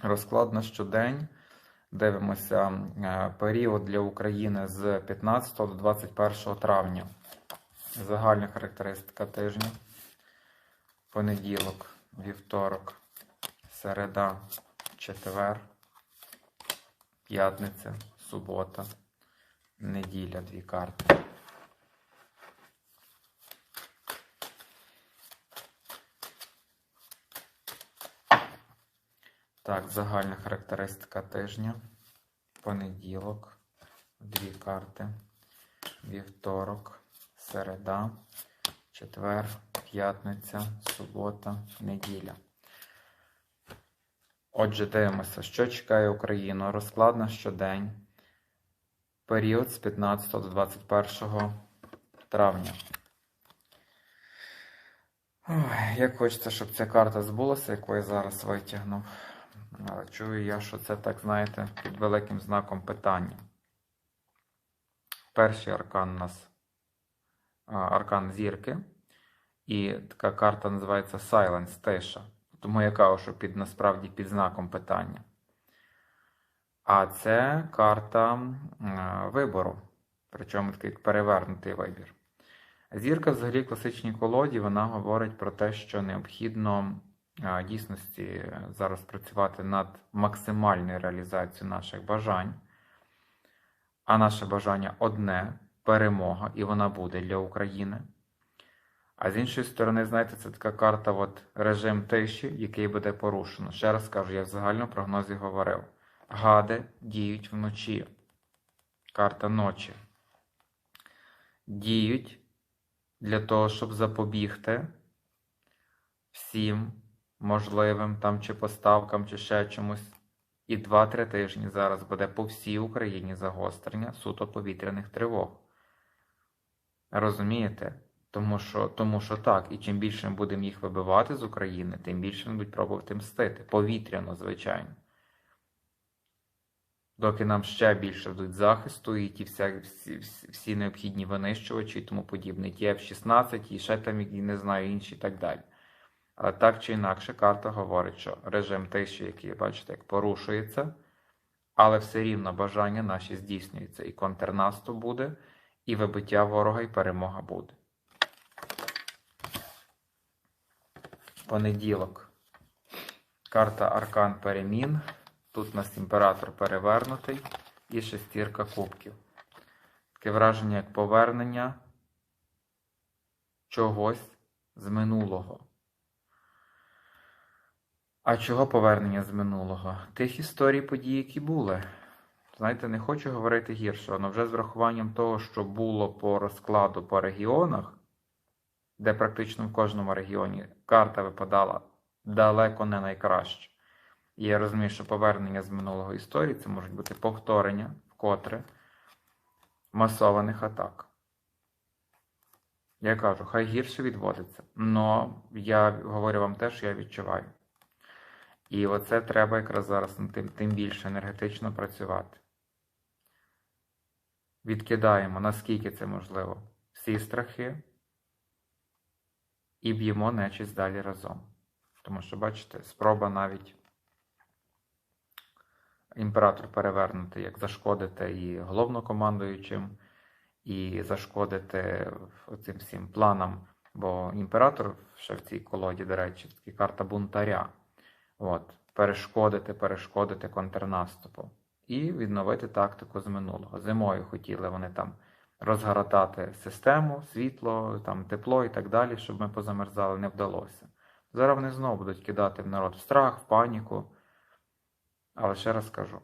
Розклад на щодень. Дивимося е, період для України з 15 до 21 травня. Загальна характеристика тижня. Понеділок, вівторок, середа, четвер, п'ятниця, субота, неділя, дві карти. Так, загальна характеристика тижня. Понеділок, дві карти, вівторок, середа, четвер, п'ятниця, субота, неділя. Отже, дивимося, що чекає Україну. Розклад на щодень. Період з 15 до 21 травня. Ой, як хочеться, щоб ця карта збулася, яку я зараз витягнув. Але чую я, що це так, знаєте, під великим знаком питання. Перший аркан у нас аркан зірки. І така карта називається Silence, тиша. Тому я кажу, що під насправді під знаком питання. А це карта вибору. Причому такий перевернутий вибір. Зірка взагалі в класичній колоді вона говорить про те, що необхідно дійсності зараз працювати над максимальною реалізацією наших бажань. А наше бажання одне перемога, і вона буде для України. А з іншої сторони, знаєте, це така карта от режим тиші, який буде порушено. Ще раз кажу, я в загальному прогнозі говорив. Гади діють вночі. Карта ночі. Діють для того, щоб запобігти всім можливим там чи поставкам, чи ще чомусь. І 2-3 тижні зараз буде по всій Україні загострення суто повітряних тривог. Розумієте? Тому що тому що так, і чим більше ми будемо їх вибивати з України, тим більше вони будуть пробувати мстити. Повітряно, звичайно. Доки нам ще більше дадуть захисту, і ті вся, всі, всі необхідні винищувачі і тому подібне. Ті F-16, і ще там, і не знаю, інші і так далі. Так чи інакше, карта говорить, що режим тиші, який, бачите, як порушується, але все рівно бажання наші здійснюються. І контрнаступ буде, і вибиття ворога, і перемога буде. Понеділок. Карта Аркан Перемін. Тут у нас імператор перевернутий і шестірка кубків. Таке враження, як повернення чогось з минулого. А чого повернення з минулого? Тих історій подій, які були. Знаєте, не хочу говорити гірше, але вже з врахуванням того, що було по розкладу по регіонах, де практично в кожному регіоні карта випадала далеко не найкраще. І я розумію, що повернення з минулого історії це можуть бути повторення вкотре масованих атак. Я кажу, хай гірше відводиться. але я говорю вам те, що я відчуваю. І оце треба якраз зараз тим, тим більше енергетично працювати. Відкидаємо, наскільки це можливо, всі страхи і б'ємо нечість далі разом. Тому що, бачите, спроба навіть імператор перевернути, як зашкодити і головнокомандуючим, і зашкодити цим всім планам. Бо імператор ще в цій колоді, до речі, карта бунтаря. От, Перешкодити, перешкодити контрнаступу. І відновити тактику з минулого. Зимою хотіли вони там розгоротати систему, світло, там, тепло і так далі, щоб ми позамерзали, не вдалося. Зараз вони знову будуть кидати в народ в страх, в паніку. Але ще раз кажу: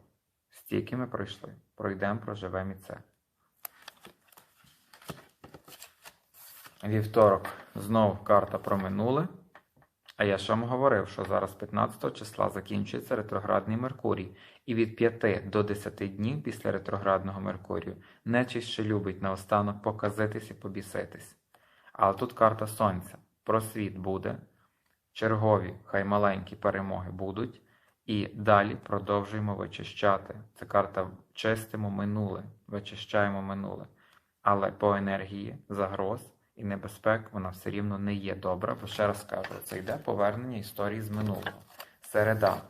стільки ми пройшли, пройдемо, проживемо і це. Вівторок знову карта про минуле. А я ще вам говорив, що зараз 15 числа закінчується ретроградний Меркурій, і від 5 до 10 днів після ретроградного Меркурію нечисть ще любить наостанок показитись і побіситись. Але тут карта Сонця. Просвіт буде, чергові, хай маленькі перемоги будуть, і далі продовжуємо вичищати. Це карта чистимо минуле, вичищаємо минуле. Але по енергії загроз і небезпек вона все рівно не є добра, бо ще раз кажу, це йде повернення історії з минулого. Середа.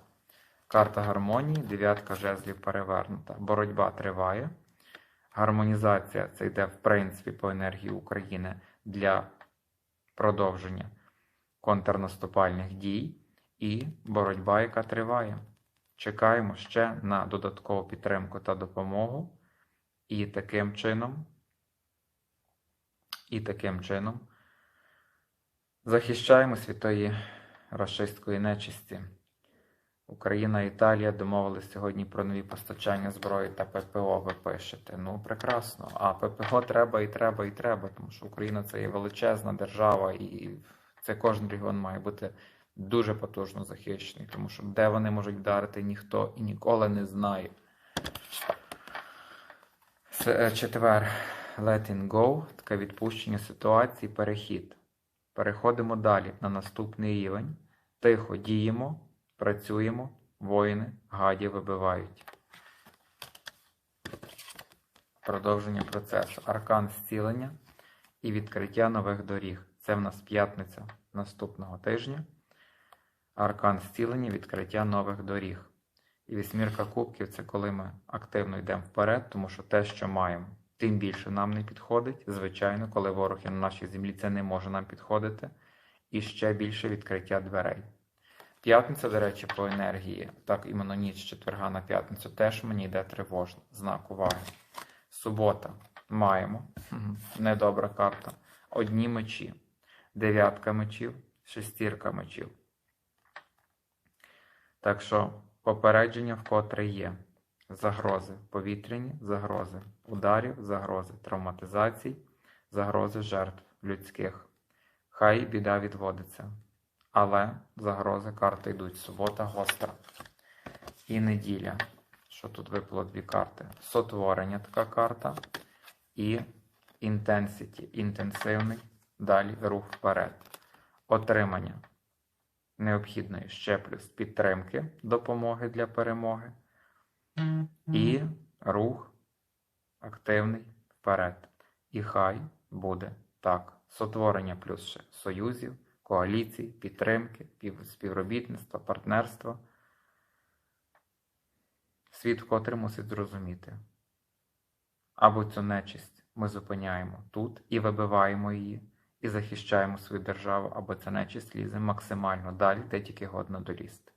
Карта гармонії, дев'ятка жезлів перевернута. Боротьба триває. Гармонізація це йде, в принципі, по енергії України для продовження контрнаступальних дій і боротьба, яка триває. Чекаємо ще на додаткову підтримку та допомогу. І таким чином, і таким чином захищаємось від тої рашистської нечисті. Україна і Італія домовились сьогодні про нові постачання зброї та ППО. Ви пишете. Ну, прекрасно. А ППО треба і треба, і треба, тому що Україна це є величезна держава, і це кожен регіон має бути дуже потужно захищений, тому що де вони можуть вдарити, ніхто і ніколи не знає. Е, Четвер. Letting go, таке відпущення ситуації, перехід. Переходимо далі на наступний рівень. Тихо діємо, працюємо, воїни гадів вибивають. Продовження процесу. Аркан зцілення і відкриття нових доріг. Це в нас п'ятниця наступного тижня. Аркан зцілення, відкриття нових доріг. І вісьмірка кубків це коли ми активно йдемо вперед, тому що те, що маємо, тим більше нам не підходить. Звичайно, коли ворог є на нашій землі, це не може нам підходити. І ще більше відкриття дверей. П'ятниця, до речі, по енергії, так іменно ніч четверга на п'ятницю, теж мені йде тривожно. Знак уваги. Субота маємо. Недобра карта. Одні мечі. Дев'ятка мечів, шестірка мечів. Так що попередження вкотре є. Загрози повітряні, загрози ударів, загрози травматизацій, загрози жертв людських. Хай біда відводиться. Але загрози карти йдуть. Субота гостра. І неділя. Що тут випало дві карти? Сотворення така карта. І intensity, інтенсивний. Далі рух вперед. Отримання необхідної ще плюс підтримки, допомоги для перемоги. І рух активний вперед. І хай буде так. Сотворення плюс ще союзів, коаліцій, підтримки, співробітництва, партнерства. Світ вкотре мусить зрозуміти. Або цю нечисть ми зупиняємо тут і вибиваємо її, і захищаємо свою державу, або ця нечисть лізе максимально далі, де тільки годно долізти.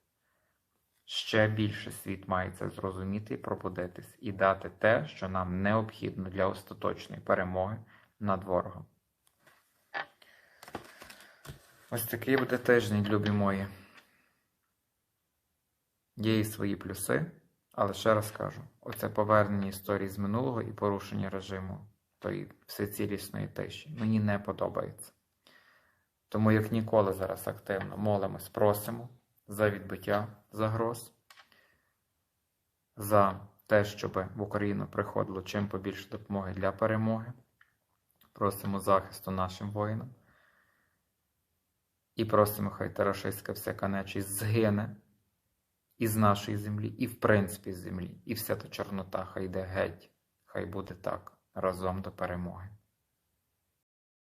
Ще більше світ має це зрозуміти і пробудитись, і дати те, що нам необхідно для остаточної перемоги над ворогом. Ось такий буде тиждень, любі мої. Є і свої плюси, але ще раз кажу: оце повернення історії з минулого і порушення режиму тої всецілісної тиші мені не подобається. Тому, як ніколи, зараз активно молимось, просимо за відбиття загроз, за те, щоб в Україну приходило чим побільше допомоги для перемоги. Просимо захисту нашим воїнам. І просимо, хай тарашиська всяка нечість згине із нашої землі, і в принципі з землі, і вся та чорнота хай йде геть, хай буде так разом до перемоги.